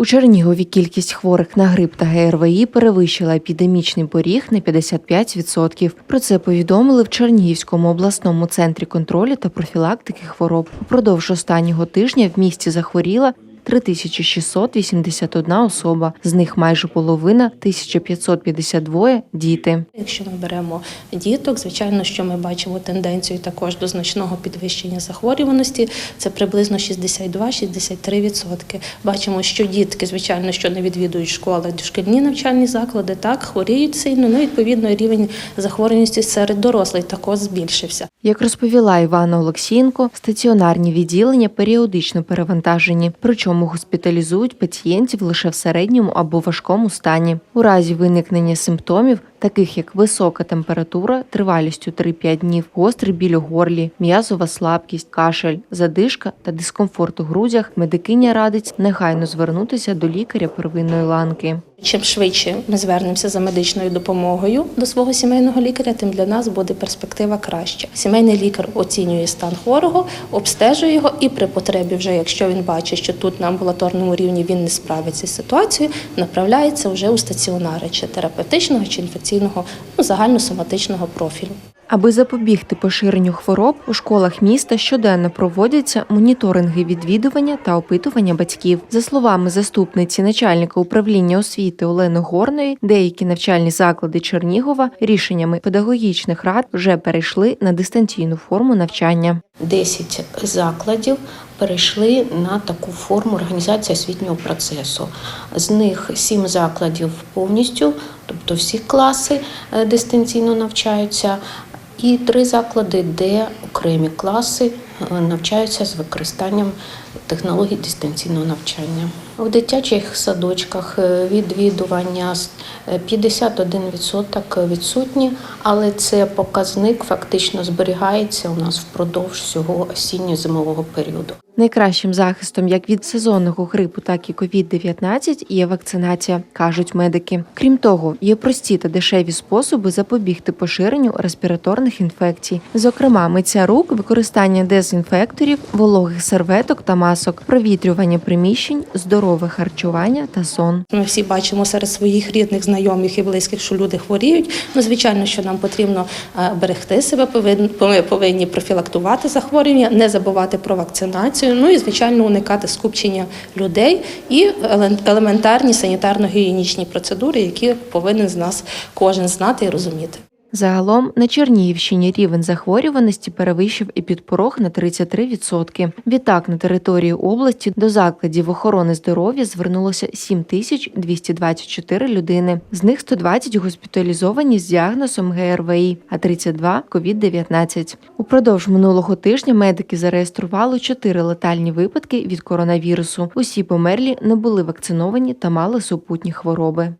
У Чернігові кількість хворих на грип та ГРВІ перевищила епідемічний поріг на 55%. Про це повідомили в Чернігівському обласному центрі контролю та профілактики хвороб. Упродовж останнього тижня в місті захворіла 3681 особа, з них майже половина 1552 – діти. Якщо ми беремо діток, звичайно, що ми бачимо тенденцію також до значного підвищення захворюваності. Це приблизно 62-63%. Бачимо, що дітки, звичайно, що не відвідують школи, дошкільні навчальні заклади, так хворіють сильно. Ну, відповідно, рівень захворюваності серед дорослих також збільшився. Як розповіла Івана Олексієнко, стаціонарні відділення періодично перевантажені, причому госпіталізують пацієнтів лише в середньому або важкому стані. У разі виникнення симптомів, таких як висока температура тривалістю 3-5 днів, гострий біль у горлі, м'язова слабкість, кашель, задишка та дискомфорт у грудях, медикиня радить негайно звернутися до лікаря первинної ланки. Чим швидше ми звернемося за медичною допомогою до свого сімейного лікаря, тим для нас буде перспектива краща. Сімейний лікар оцінює стан хворого, обстежує його, і при потребі, вже якщо він бачить, що тут на амбулаторному рівні він не справиться з ситуацією, направляється вже у стаціонари чи терапевтичного, чи інфекційного, ну загальносоматичного профілю. Аби запобігти поширенню хвороб, у школах міста щоденно проводяться моніторинги відвідування та опитування батьків. За словами заступниці начальника управління освіти Олени Горної, деякі навчальні заклади Чернігова рішеннями педагогічних рад вже перейшли на дистанційну форму навчання. 10 закладів перейшли на таку форму організації освітнього процесу. З них сім закладів повністю, тобто всі класи е, дистанційно навчаються, і три заклади, де окремі класи е, навчаються з використанням технологій дистанційного навчання. У дитячих садочках е, відвідування е, 51% відсутні, але це показник фактично зберігається у нас впродовж всього осінньо-зимового періоду. Найкращим захистом як від сезонного грипу, так і COVID-19 є вакцинація, кажуть медики. Крім того, є прості та дешеві способи запобігти поширенню респіраторних інфекцій, зокрема, миття рук, використання дезінфекторів, вологих серветок та масок, провітрювання приміщень, здорове харчування та сон. Ми всі бачимо серед своїх рідних, знайомих і близьких, що люди хворіють. Ну, звичайно, що нам потрібно е, берегти себе, ми повинні профілактувати захворювання, не забувати про вакцинацію. Ну і звичайно уникати скупчення людей і елементарні санітарно-гігієнічні процедури, які повинен з нас кожен знати і розуміти. Загалом на Чернігівщині рівень захворюваності перевищив епідпорог на 33%. Відтак на території області до закладів охорони здоров'я звернулося 7224 людини. З них 120 госпіталізовані з діагнозом ГРВІ, а 32 – COVID-19. Упродовж минулого тижня медики зареєстрували 4 летальні випадки від коронавірусу. Усі померлі не були вакциновані та мали супутні хвороби.